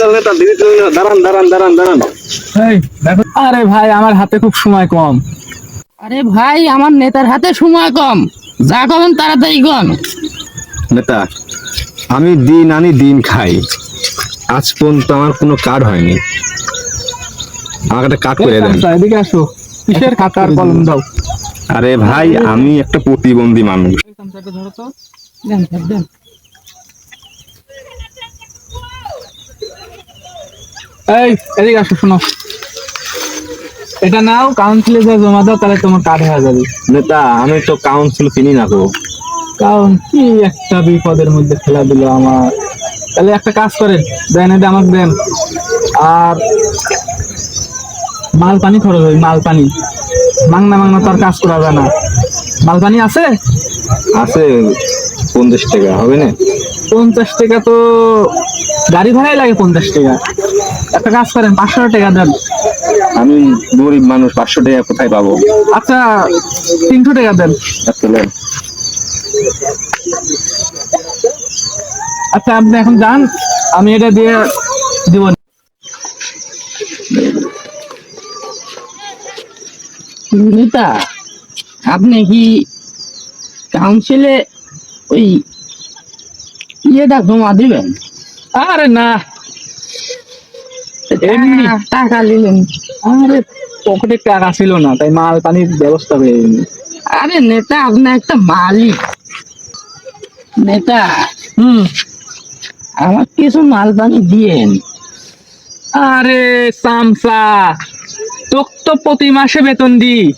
দাঁড়ান দাঁড়ান দাঁড়ান দাঁড়ান। আরে ভাই আমার হাতে খুব সময় কম। আরে ভাই আমার নেতার হাতে সময় কম। যা কবেন তাড়াতাড়ি কন নেতা আমি দিন আনি দিন খাই। আজ পর্যন্ত আমার কোনো কার্ড হয়নি। আমাকে একটা কার্ড করে দেন। আচ্ছা, এদিকে আসো। কিসের খাতার কলম দাও। আরে ভাই আমি একটা প্রতিবন্ধী মানুষ। ধরো তো। দেন দেন। এই এদিকে আসো শোনো। এটা নাও কাউন্সিলে যা জমা দাও তাহলে তোমার কার্ড হয়ে যাবে। নেতা আমি তো কাউন্সিল চিনি না তো কারণ কি একটা বিপদের মধ্যে ফেলা দিল আমার? তাহলে একটা কাজ করেন দেন এটা আমাকে দেন। আর মাল পানি খরচ হয় মাল পানি মাংনা মাংনা তো আর কাজ করা যায় না। মাল পানি আছে? আছে পঞ্চাশ টাকা হবে না? পঞ্চাশ টাকা তো গাড়ি ভাড়াই লাগে পঞ্চাশ টাকা। একটা কাজ করেন পাঁচশো টাকা দেন। আমি গরিব মানুষ পাঁচশো টাকা কোথায় পাবো? আচ্ছা তিনশো টাকা দেন। আসলে আচ্ছা আপনি এখন যান আমি এটা দিয়ে দিব। নেতা আপনি কি কাউন্সিলে ওই ইয়েটা জমা দিবেন? আরে না। এমনি। টাকা- নিলেন। আরে পকেটে টাকা ছিল না তাই মাল পানির ব্যবস্থা হয়ে। আরে নেতা আপনি একটা মালিক। নেতা হুম। আমার কিছু মাল পানি দিয়েন। আরে সামসা তোক তো প্রতি মাসে বেতন দি।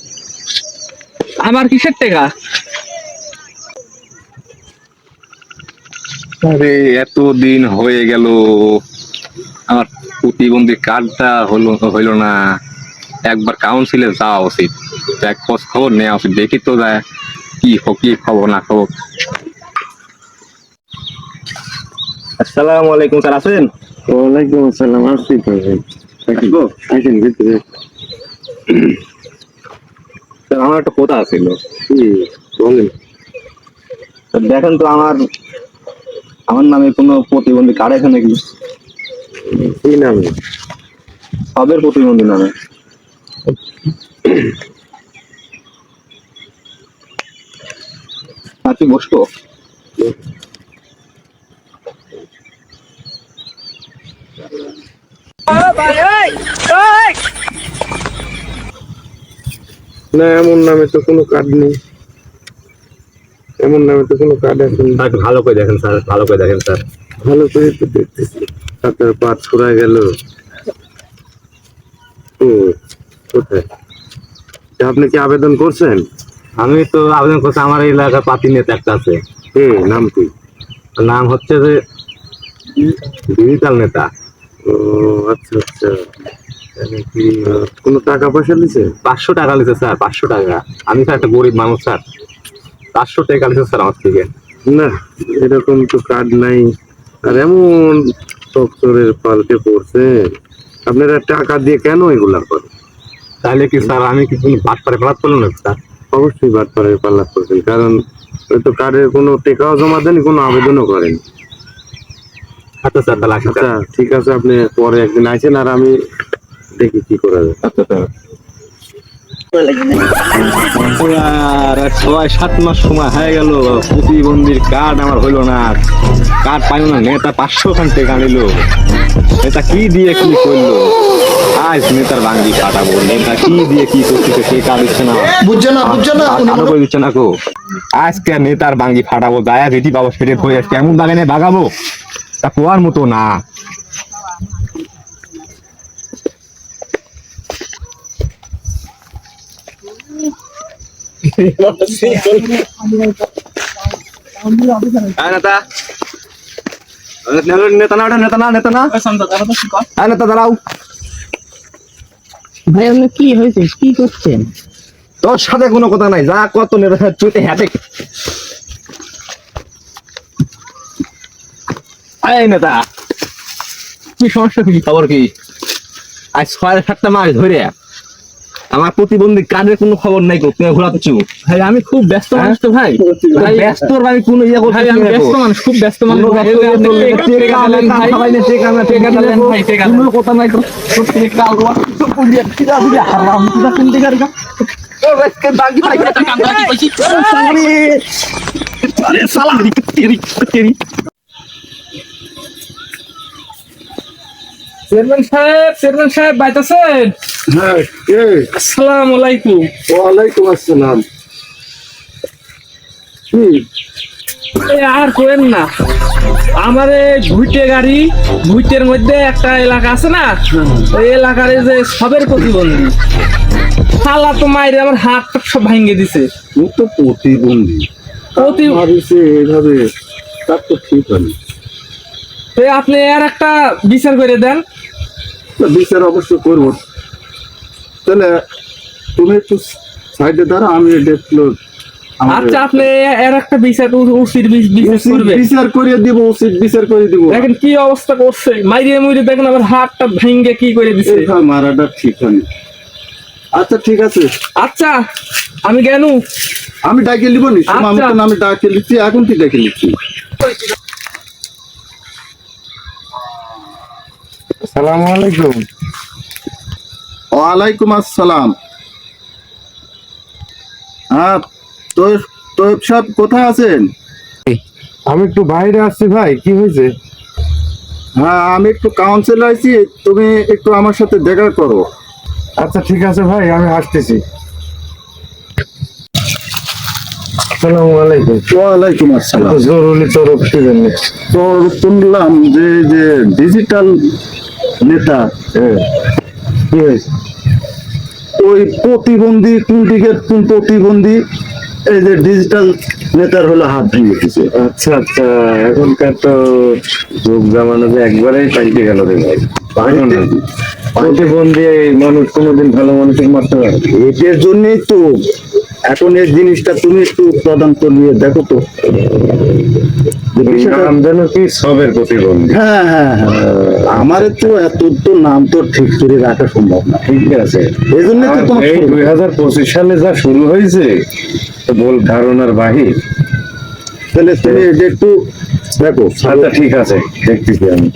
আমার কিসের টাকা? আরে এত দিন হয়ে গেল। আমার প্রতিবন্ধী কার্ডটা হলো হইল না একবার কাউন্সিলে যাওয়া উচিত। এক খোঁজ খবর নেওয়া উচিত দেখি তো যায় কি হোক কি খবর না খবর। আসসালামু আলাইকুম স্যার আছেন? ওয়ালাইকুম আসসালাম আসছি তো আসেন ভিতরে। স্যার আমার একটা কথা ছিল বলেন। দেখেন তো আমার আমার নামে কোনো প্রতিবন্ধী কার্ড আছে নাকি? কি নামে। সবের প্রতিবন্ধী নামে। আপনি বসবো না এমন নামে তো কোনো কার্ড নেই। এমন নামে তো কোনো কার্ড এখন ভালো করে দেখেন স্যার ভালো করে দেখেন স্যার। ভালো করে তো দেখতেছি। হাতের পা ছুড়া গেল। কোথায়? আপনি কি আবেদন করছেন? আমি তো আবেদন করছি আমার এলাকার পাতি নেতা একটা আছে। নাম কি? নাম হচ্ছে যে ডিজিটাল নেতা। ও আচ্ছা আচ্ছা। কি কোনো টাকা পয়সা দিছে? পাঁচশো টাকা লিখছে স্যার পাঁচশো টাকা। আমি স্যার একটা গরিব মানুষ স্যার। পাঁচশো টাকা লিখছে স্যার আমার থেকে। না এরকম তো কার্ড নাই। আর এমন তক্তরের পাল্টে পড়ছে। আপনারা টাকা দিয়ে কেন এগুলা করেন? তাহলে কি স্যার আমি কি কোনো বাট পালাত করলাম না স্যার? অবশ্যই বাটপাড়ের পাল্লা করছেন কারণ ওই তো কার্ডের কোনো টেকাও জমা দেন কোনো আবেদনও করেন আচ্ছা স্যার তাহলে আচ্ছা ঠিক আছে আপনি পরে একদিন আসেন আর আমি দেখি কি করা যায়। আচ্ছা স্যার। ছয় সাত মাস সময় হয়ে গেল প্রতিবন্ধীর কার্ড আমার হইল না কার্ড পাইল না নেতা পাঁচশো খান টাকা নিল। নেতা কি দিয়ে কি করল? আজ নেতার বাঙ্গি কাটাবো নেতা কি দিয়ে কি করতেছে সে কাজ দিচ্ছে না। বুঝছে না বুঝছে না কারও করে দিচ্ছে না কো আজকে নেতার বাঙ্গি ফাটাবো দায়া যেটি পাবো সেটি হয়ে কেমন বাগানে বাগাবো তা কোয়ার মতো না হ্যাঁ, নেতা নেতা না ওটা নেতা না নেতা না হ্যাঁ নেতা দাঁড়াও। ভাই আপনি কি হয়েছে? কি করছেন? তোর সাথে কোনো কথা নাই। যা কত নেতা চুতে হ্যাটে এই নেতা কি সমস্যা কি? খবর কি? আজ ছয় সাতটা মাস ধরে আমার প্রতিবন্ধী কার্ডের কোনো খবর নাই গো তুমি ঘোরাতেছো ভাই আমি খুব ব্যস্ত মানুষ তো ভাই। ভাই ব্যস্ত আমি কোনো ইয়ে করতে আমি ব্যস্ত মানুষ খুব ব্যস্ত মানুষ। কথা নাই চেয়ারম্যান সাহেব চেয়ারম্যান সাহেব বাইতাছেন? হ্যাঁ কে? আসসালামু আলাইকুম। ওয়ালাইকুম আসসালাম। আর করেন না। আমার ভুইটে গাড়ি ভুইটের মধ্যে একটা এলাকা আছে না? ওই এলাকার যে সবের প্রতিবন্ধী। শালা তো মাইরে আমার হাত সব ভাঙ্গে দিছে। তো প্রতিবন্ধী। প্রতি মারিছে এভাবে তার তো ঠিক হয়নি। আপনি আর একটা বিচার করে দেন। তো বিচার অবশ্য করব। তাহলে তুমি একটু সাইডে দাঁড়া আমি দেখল আচ্ছা আপনি এর একটা বিচার উচিত বিচার করবে। বিচার করে দিব উচিত বিচার করে দিব। দেখেন কি অবস্থা করছে। মাইরে মুইরে দেখেন আমার হাতটা ভেঙ্গে কি করে দিছে। মারাটা ঠিক হয়নি। আচ্ছা ঠিক আছে। আচ্ছা আমি গেনু। আমি ডাকে নিব নি আচ্ছা। আমি ডাকে নিচ্ছি এখন কি ডাকে নিচ্ছি? সালাম আলাইকুম। ওয়ালাইকুম আসসালাম। হ্যাঁ তো তো সব কোথায় আছেন? আমি একটু বাইরে আসছি ভাই কি হয়েছে? হ্যাঁ আমি একটু কাউন্সিল আইছি তুমি একটু আমার সাথে দেখা করো। আচ্ছা ঠিক আছে ভাই আমি আসতেছি। আসসালামু আলাইকুম। ওয়ালাইকুম আসসালাম। জরুরি তরফ থেকে তো শুনলাম যে যে ডিজিটাল নেতা। ওই প্রতিবন্ধী কোন প্রতিবন্ধী এই যে ডিজিটাল নেতার হলো হাত ভেঙে দিচ্ছে আচ্ছা আচ্ছা এখনকার তো যুগ জামানো যে একবারেই পাল্টে গেল রে ভাই। প্রতিবন্ধী মানুষ কোনোদিন ভালো মানুষের মারতে পারে এটার জন্যই তো এখন এই জিনিসটা তুমি একটু প্রদান করিয়ে দেখো তো। হ্যাঁ হ্যাঁ হ্যাঁ। আমার তো এত তো নাম তো ঠিক করে রাখা সম্ভব না। ঠিক আছে। এই জন্যই তো তোমার এই দুই হাজার পঁচিশ সালে যা শুরু হয়েছে বল ধারণার বাহির। তাহলে তুমি একটু দেখো। আচ্ছা ঠিক আছে দেখতেছি আমি।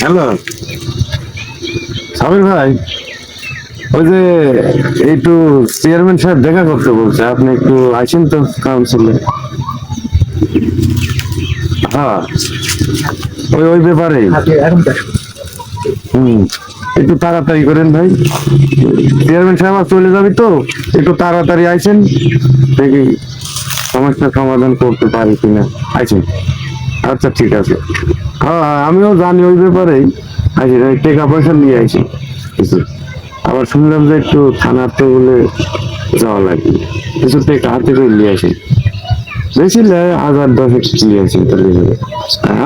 হ্যালো। সাবির ভাই ওই যে একটু চেয়ারম্যান সাহেব দেখা করতে বলছে আপনি একটু আসেন তো কাউন্সিলে হ্যাঁ ওই ওই ব্যাপারে। হুম একটু তাড়াতাড়ি করেন ভাই। চেয়ারম্যান সাহেব চলে যাবি তো একটু তাড়াতাড়ি আইছেন দেখি সমস্যার সমাধান করতে পারি কিনা। আইছেন আচ্ছা ঠিক আছে। হ্যাঁ হ্যাঁ, আমিও জানি ওই আইছি ওই টাকা পয়সা নিয়ে আসি আবার শুনলাম যে একটু থানাতে বলে যাওয়া লাগবে কিছু টাকা হাতে করে নিয়ে আসি বেশি হাজার দশেক নিয়ে আসি তাহলে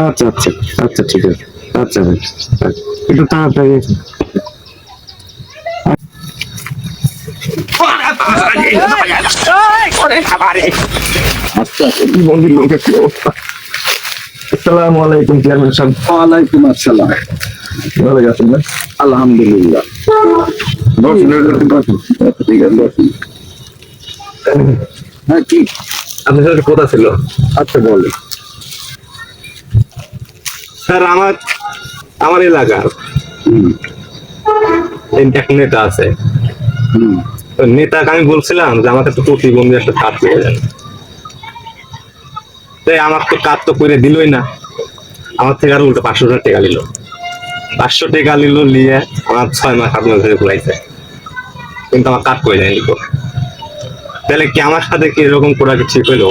আচ্ছা আচ্ছা আচ্ছা ঠিক আছে আচ্ছা আচ্ছা, একটু তাড়াতাড়ি আচ্ছা বন্ধুর লোকের অবস্থা আসসালামু আলাইকুম চেয়ারম্যান সাহেব। ওয়ালাইকুম আসসালাম। ভালো আছেন আলহামদুলিল্লাহ। ঠিক আছে হ্যাঁ কি? আপনার সাথে কথা ছিল। আচ্ছা স্যার আমার আমার এলাকার এক নেতা আছে। নেতাকে আমি বলছিলাম যে আমাকে তো প্রতিবন্ধী একটা কাজ করে তাই আমার তো কাজ তো করে দিলই না। আমার থেকে আর উল্টো পাঁচশো টাকা নিল। পাঁচশো টাকা নিল নিয়ে আমার ছয় মাস সাত মাস ধরে ঘুরাইছে। কিন্তু আমার কাজ করে দেয়নি তো তাহলে কি আমার সাথে কি এরকম করা ঠিক হইল?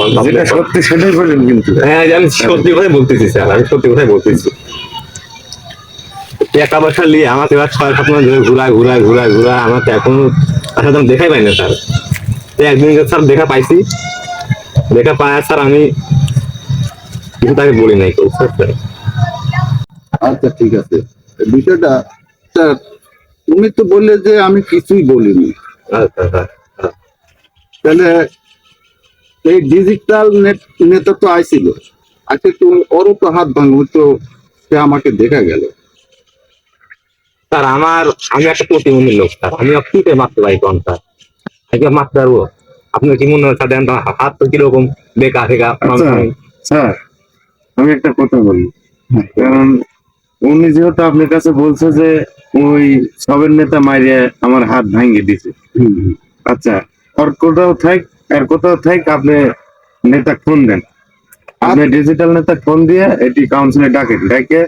সত্যি সেটাই বলেন কিন্তু। হ্যাঁ আমি সত্যি কথাই বলতেছি স্যার আমি সত্যি কথাই বলতেছি। টাকা পয়সা নিয়ে আমাকে এবার ছয় সাত মাস ধরে ঘুরায় ঘুরায় ঘুরায় ঘুরায় আমাকে এখনও তার সাথে দেখাই পাই না স্যার। একদিন স্যার দেখা পাইছি। দেখা পায় স্যার আমি কিছু তাকে বলি নাই স্যার। আচ্ছা ঠিক আছে। বিষয়টা স্যার তুমি তো বললে যে আমি কিছুই বলিনি। আচ্ছা, আচ্ছা, আচ্ছা। তাহলে এই ডিজিটাল নেতা তো আইছিল। আচ্ছা তুমি ওরও তো হাত ভাঙবো তো সে আমাকে দেখা গেল। স্যার আমার আমি একটা প্রতিবন্ধী লোক স্যার। আমি কিতে মারতে পারি কোন স্যার। আজকে মারতে পারব আপনার কি মনে হয় স্যার হাত তো কীরকম বেকা ফেকা স্যার আমি একটা কথা বলি। কারণ উনি যেহেতু আপনার কাছে বলছে যে ওই সবের নেতা মারিয়ে আমার হাত ভাঙিয়ে দিছে। আচ্ছা আর কোথাও থাক আর কোথাও থাক আপনি নেতা ফোন দেন। আপনি ডিজিটাল নেতা ফোন দিয়ে এটি কাউন্সিলে ডাকেন ডাকে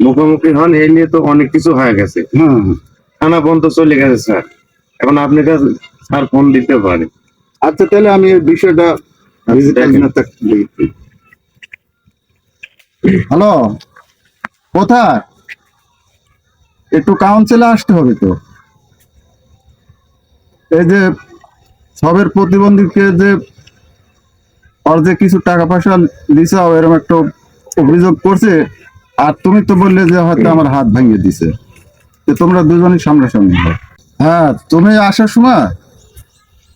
মুখোমুখি হন এই নিয়ে তো অনেক কিছু হয়ে গেছে। হ্যাঁ থানা পর্যন্ত চলে গেছে স্যার। এখন আপনার কাছে স্যার ফোন দিতে পারে। আচ্ছা তাহলে আমি এই বিষয়টা দেখেন। হ্যালো? কোথায়? একটু কাউন্সিলে আসতে হবে তো। এই যে সবের প্রতিবন্ধীকে যে যে কিছু টাকা পয়সা দিছাও এরকম একটা অভিযোগ করছে, আর তুমি তো বললে যে হয়তো আমার হাত ভেঙে দিছে। তো তোমরা দুজনই সামনাসামনি হ্যাঁ তুমি আসার সময়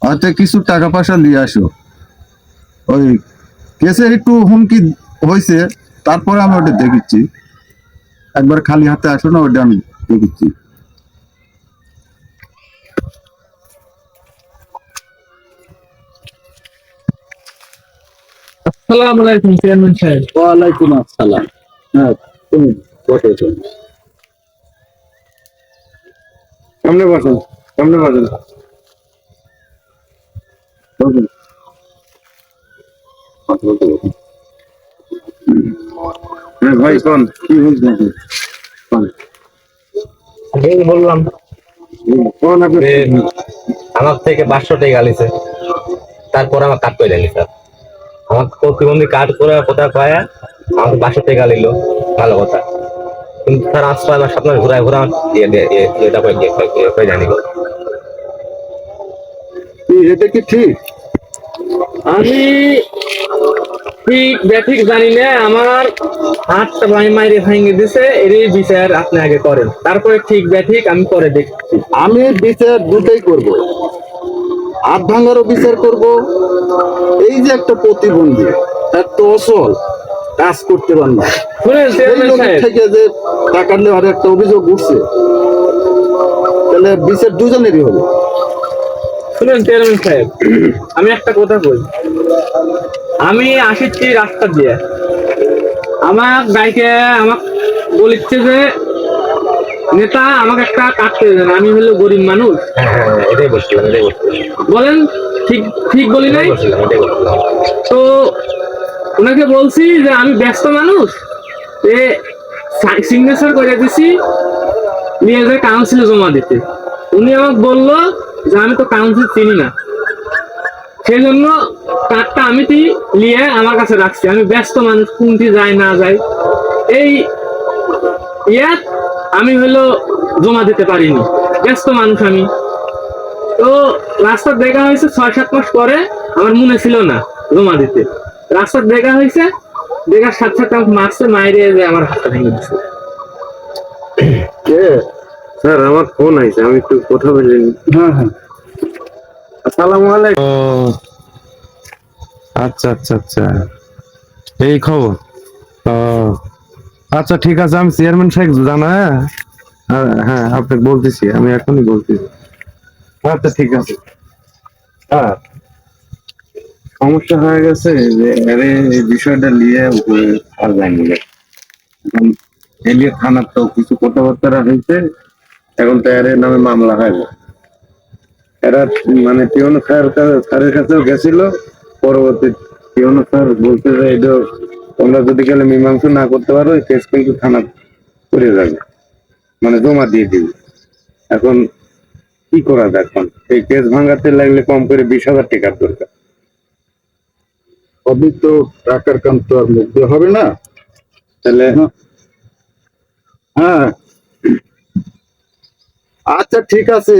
হয়তো কিছু টাকা পয়সা নিয়ে আসো। ওই কেসে একটু হুমকি হয়েছে তারপরে আমি ওটা দেখেছি। একবার খালি হাতে আসো না ওটা আমি দেখেছি। আসসালামু আলাইকুম চেয়ারম্যান সাহেব। ওয়ালাইকুম আসসালাম। হ্যাঁ তুমি সামনে বসুন সামনে বসুন। বসুন। হ্যাঁ, ভাই কোন কি আপনি? বললাম আমার থেকে পাঁচশো টাকা গালিছে তারপর আমার কাট করে দিলি স্যার আমার প্রতিবন্ধী কাট করে কথা কয়া আমাকে টাকা নিল ভালো কথা। কিন্তু স্যার আজ ছয় মাস ঘুরায় ঘুরা এটা করে জানি। এটা কি ঠিক? আমি ঠিক ব্যাঠিক জানি না আমার হাতটা ভাই মাইরে ভেঙে দিছে এরই বিচার আপনি আগে করেন। তারপরে ঠিক ব্যাঠিক আমি পরে দেখছি। আমি বিচার দুটাই করব। হাত ভাঙারও বিচার করব। এই যে একটা প্রতিবন্ধী তার তো অসল কাজ করতে পার না। থেকে যে টাকা নেওয়ার একটা অভিযোগ উঠছে তাহলে বিচার দুজনেরই হবে। শুনেন চেয়ারম্যান সাহেব আমি একটা কথা বলি আমি আসিচ্ছি রাস্তা দিয়ে। আমার গাইকে আমাক বলিচ্ছে যে নেতা আমাকে একটা কাটতে দেন আমি হলো গরিব মানুষ। হ্যাঁ হ্যাঁ হ্যাঁ, এটাই বলছিলাম এটাই বলছিলাম। বলেন ঠিক ঠিক বলি নাই? তো ওনাকে বলছি যে আমি ব্যস্ত মানুষ এ সিগনেচার করে দিছি নিয়ে যে কাউন্সিলে জমা দিতে। উনি আমাকে বলল যে আমি তো কাউন্সিল চিনি না। সেই জন্য কার্ডটা আমি তি নিয়ে আমার কাছে রাখছি। আমি ব্যস্ত মানুষ কোনটি যায় না যায়। এই ইয়াত আমি হলো জমা দিতে পারিনি। ব্যস্ত মানুষ আমি। তো রাস্তা দেখা হয়েছে ছয় সাত মাস পরে আমার মনে ছিল না জমা দিতে। রাস্তা দেখা হয়েছে দেখার সাথে সাথে আমাকে মারছে মাইরে যে আমার হাতটা ভেঙে দিচ্ছে কে? স্যার আমার ফোন আইছে আমি একটু কথা বলি হ্যাঁ হ্যাঁ। আসসালামু আলাইকুম। আচ্ছা আচ্ছা আচ্ছা। এই খবর। ও আচ্ছা ঠিক আছে, আমি চেয়ারম্যান সাহেব জানা হ্যাঁ? হ্যাঁ আপনাকে বলতেছি, আমি এখনই বলতেছি। আচ্ছা ঠিক আছে। হ্যাঁ। সমস্যা হয়ে গেছে যে আরে এই বিষয়টা নিয়ে আর যায়নি। এখন এলিয়ে থানার তো কিছু কথাবার্তা হয়েছে, এখন তো এর নামে মামলা হয় এরা মানে পিওন স্যার, স্যারের কাছেও গেছিল পরবর্তী পিওন স্যার বলতে যে এটা তোমরা যদি গেলে মীমাংসা না করতে পারো কেস কিন্তু থানা করে যাবে। মানে জমা দিয়ে দিবে। এখন কি করা যায় এখন? এই কেস ভাঙাতে লাগলে কম করে বিশ হাজার টাকার দরকার। সবই তো টাকার কাম তো আর দিয়ে হবে না। তাহলে হ্যাঁ। আচ্ছা ঠিক আছে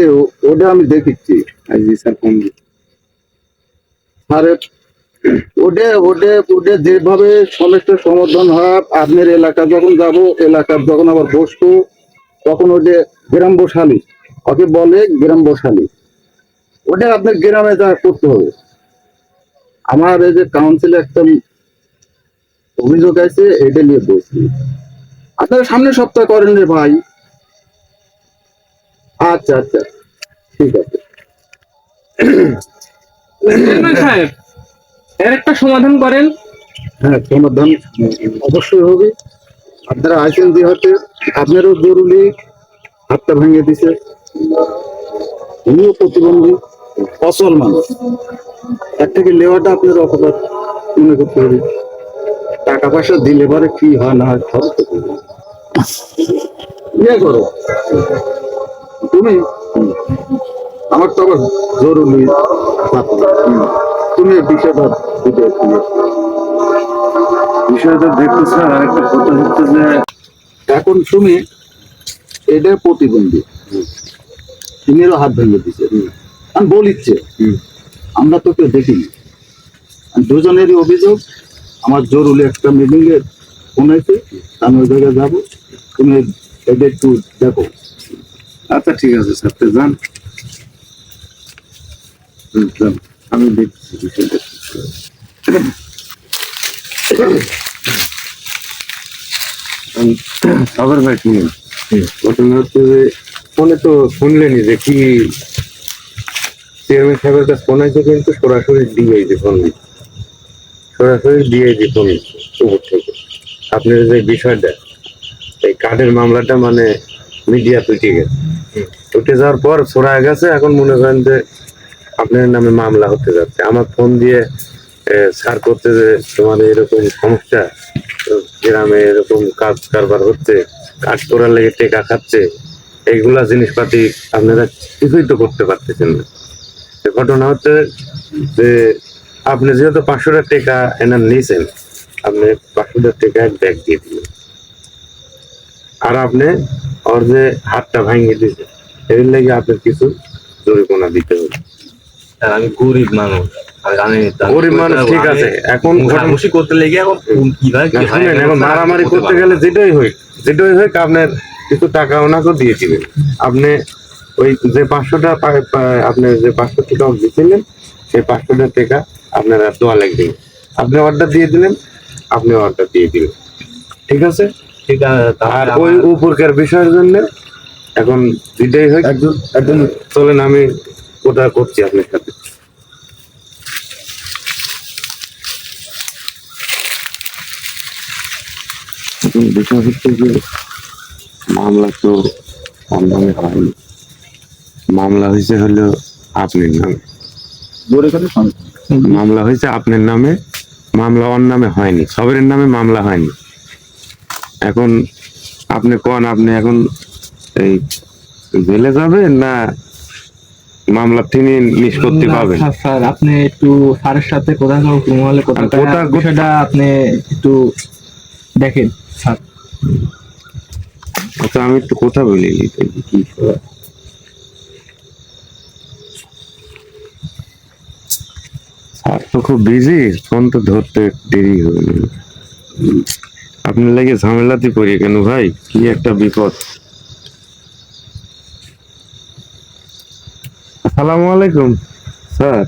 ওটা আমি দেখেছি। আজ স্যার। আরে ওটা ওটা ওটা যেভাবে সমস্যার সমাধান হয়, আপনার এলাকা যখন যাব, এলাকার যখন আবার বসবো, তখন ওটা গ্রাম বসালি। ওকে বলে গ্রাম বসালি। ওটা আপনার গ্রামে যা করতে হবে। আমার এই যে কাউন্সিলে একটা অভিযোগ আছে, এটা নিয়ে বসি আপনারা সামনের সপ্তাহে করেন রে ভাই। আচ্ছা আচ্ছা। ঠিক আছে। সাহেব এর একটা সমাধান করেন। হ্যাঁ সমাধান অবশ্যই হবে। আপনারা আইসেন যে হাতে আপনারও জরুরি হাতটা ভেঙে দিছে। উনিও প্রতিবন্ধী অচল মানুষ। তার থেকে লেওয়াটা আপনার অপরাধ, মনে করতে হবে। টাকা পয়সা দিলে পরে কি হয়, না হয় খরচ ইয়ে করো। তুমি, আমার তো আবার জরুরি তুমি বিষয়টা বুঝে বিষয়টা দেখতে স্যার আরেকটা কথা হচ্ছে যে এখন তুমি এটা প্রতিবন্ধী। তিনেরও হাত ভেঙে দিছে। আমি বলিচ্ছে আমরা তো কেউ দেখিনি। দুজনেরই অভিযোগ আমার জরুরি একটা মিটিং এর ফোন আছে আমি ওই জায়গায় যাব। তুমি এটা একটু দেখো। আচ্ছা ঠিক আছে স্যার। তো যান। হুম, যান। আমি দেখছি বিষয়টা খবর ভাই শুনুন ঘটনা হচ্ছে যে ফোনে তো শুনলেনি যে কি চেয়ারম্যান সাহেবের কাছে ফোন আছে কিন্তু সরাসরি ডিআইজি ফোন সরাসরি ডিআইজি ফোন উপর থেকে। আপনার যে বিষয়টা এই কার্ডের মামলাটা মানে মিডিয়া উঠে গেছে। উঠে যাওয়ার পর সরা গেছে এখন মনে করেন যে আপনার নামে মামলা হতে যাচ্ছে। আমার ফোন দিয়ে স্যার করতে যে, তোমার এরকম সমস্যা, গ্রামে এরকম কাজ কারবার হচ্ছে কাজ করার লেগে টেকা খাচ্ছে, এইগুলা জিনিসপাতি আপনারা কিছুই তো করতে পারতেছেন না। ঘটনা হচ্ছে যে, আপনি যেহেতু পাঁচশো টাকা এনার নিয়েছেন, আপনি পাঁচশো টাকা ব্যাগ দিয়ে দিলেন। আর আপনি ওর যে হাতটা ভাঙিয়ে দিয়েছে এর লেগে আপনার কিছু জরিমানা দিতে হবে। আর আমি গরিব মানুষ। আমি জানি তো, আমি গরিব মানুষ ঠিক আছে এখন ঘটনা করতে লেগে এখন কীভাবে না, কি হয়, শুনেন, এখন মারামারি করতে গেলে যেটাই হোক যেটাই হোক আপনার কিছু টাকা ওনাকে দিয়ে দিবেন। আপনি ওই যে পাঁচশোটা আপনি যে পাঁচশো টাকা দিয়েছিলেন সেই পাঁচশোটা টাকা আপনারা দোয়া লাগবে। আপনি অর্ডার দিয়ে দিলেন আপনি অর্ডার দিয়ে দিলেন। ঠিক আছে? ঠিক আছে আর ওই উপরকার বিষয়ের জন্য এখন যেটাই হোক একজন একজন চলেন আমি ওটা করছি আপনার সাথে। বিষয় হচ্ছে যে মামলা তো অন্যান্য হয়নি। মামলা হয়েছে হলো আপনার নামে। করে মামলা হয়েছে আপনার নামে মামলা ওর নামে হয়নি। সবের নামে মামলা হয়নি। এখন আপনি কোন আপনি এখন এই জেলে যাবেন না মামলা তিনি নিষ্পত্তি পাবেন স্যার, আপনি একটু স্যারের সাথে মহলে কোথা- বিষয়টা আপনি একটু দেখেন স্যার। আচ্ছা আমি একটু কথা বলি। কি স্যার তো খুব বিজি ফোন তো ধরতে দেরি হবে আপনার লাগে ঝামেলাতে পড়ি কেন ভাই কি একটা বিপদ। আসসালামু আলাইকুম। স্যার।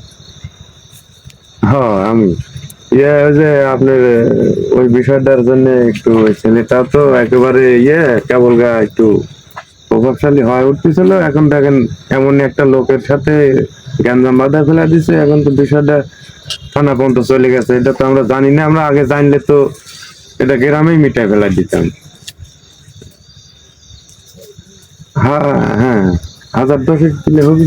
হ্যাঁ আমি। ইয়ে ওই যে আপনার ওই বিষয়টার জন্য একটু ছেলেটা তো একেবারে ইয়ে কেবল গা একটু প্রভাবশালী হয়ে উঠতেছিল। এখন দেখেন এমন একটা লোকের সাথে গ্যাঞ্জাম বাধা ফেলা দিছে। এখন তো বিষয়টা থানা পর্যন্ত চলে গেছে। এটা তো আমরা জানি না। আমরা আগে জানলে তো এটা গ্রামেই মিটাই ফেলা দিতাম। হ্যাঁ হ্যাঁ। হাজার দশেক দিলে হবে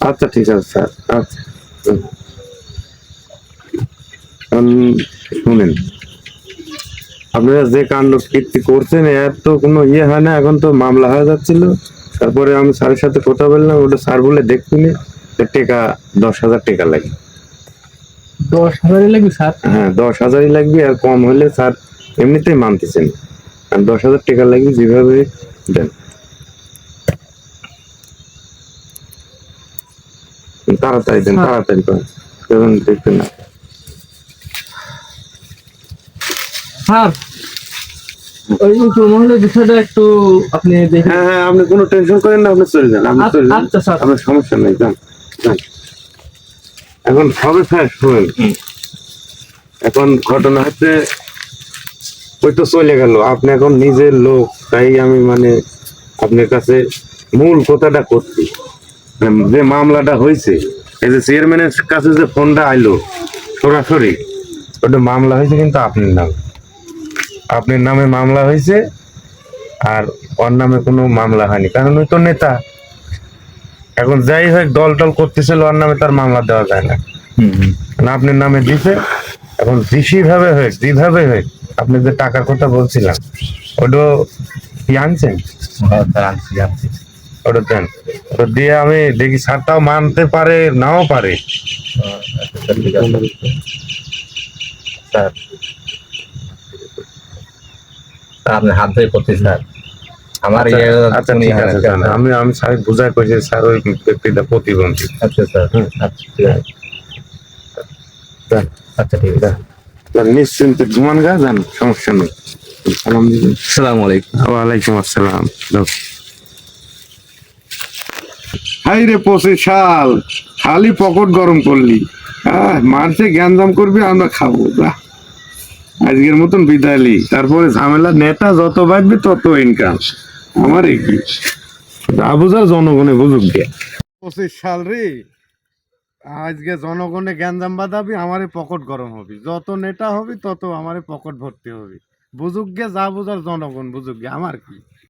আচ্ছা ঠিক আছে স্যার। আচ্ছা। শুনেন আপনারা যে কাণ্ড কীর্তি করছেন এর তো কোনো ইয়ে হয় না এখন তো মামলা হয়ে যাচ্ছিল। তারপরে আমি স্যারের সাথে কথা বললাম ওটা স্যার বলে দেখছিনি টাকা দশ হাজার টাকা লাগে দশ হাজারই লাগবে স্যার? হ্যাঁ দশ হাজারই লাগবে আর কম হলে স্যার এমনিতেই মানতেছেন। আর দশ হাজার টাকা লাগবে যেভাবে দেন। তাড়াতাড়ি দেন তাড়াতাড়ি করেন। এখন দেখতে না। স্যার ওই উপর মহলের বিষয়টা একটু আপনি দেখেন হ্যাঁ হ্যাঁ আপনি কোনো টেনশন করেন না আপনি চলে যান আপনি চলে যান। আচ্ছা স্যার। আপনার সমস্যা নেই যান যান। এখন সবে স্যার শুনেন। এখন ঘটনা হচ্ছে ওই তো চলে গেল। আপনি এখন নিজের লোক তাই আমি মানে আপনার কাছে মূল কথাটা করছি। যে মামলাটা হয়েছে এই যে চেয়ারম্যানের কাছে যে ফোনটা আইলো সরাসরি ওটা মামলা হয়েছে কিন্তু আপনার নামে আপনার নামে মামলা হয়েছে আর ওর নামে কোনো মামলা হয়নি কারণ ওই তো নেতা। এখন যাই হোক দল টল করতেছিল ওর নামে তার মামলা দেওয়া যায় না। আপনার নামে দিছে এখন ভাবে হোক যেভাবে হোক আপনি যে টাকার কথা বলছিলাম ওটা কি আনছেন? ওটা দেন। ওটা দিয়ে আমি দেখি স্যারটাও মানতে পারে নাও পারে। আপনার হাত ধরে করতে স্যার আমার আচ্ছা, আচ্ছা ঠিক আছে স্যার। আমি আমি স্যার বুঝাই কইছি স্যার ওই ব্যক্তিটা প্রতিবন্ধী। আচ্ছা স্যার। আচ্ছা ঠিক আছে। আচ্ছা ঠিক আছে। নিশ্চিন্তে ঘুমান গা যান সমস্যা নেই। আসসালামু আলাইকুম। ওয়ালাইকুম আসসালাম। হাই রে পঁচিশ সাল খালি পকেট গরম করলি। আহ, মারছে জ্ঞানজাম করবি, আমরা খাব আজকের মতন বিদায়লি তারপরে ঝামেলা, নেতা যত বাড়বে তত ইনকাম আমার কি? যা বুঝার জনগণে বুঝুক গে। পঁচিশ সাল রে। আজকে জনগণে জ্ঞানজাম বাঁধাবি, আমারে পকেট গরম হবি। যত নেতা হবি, তত আমারে পকেট ভর্তি হবি। বুঝুক গে, যা বুঝার জনগণ বুঝুক গে। আমার কি?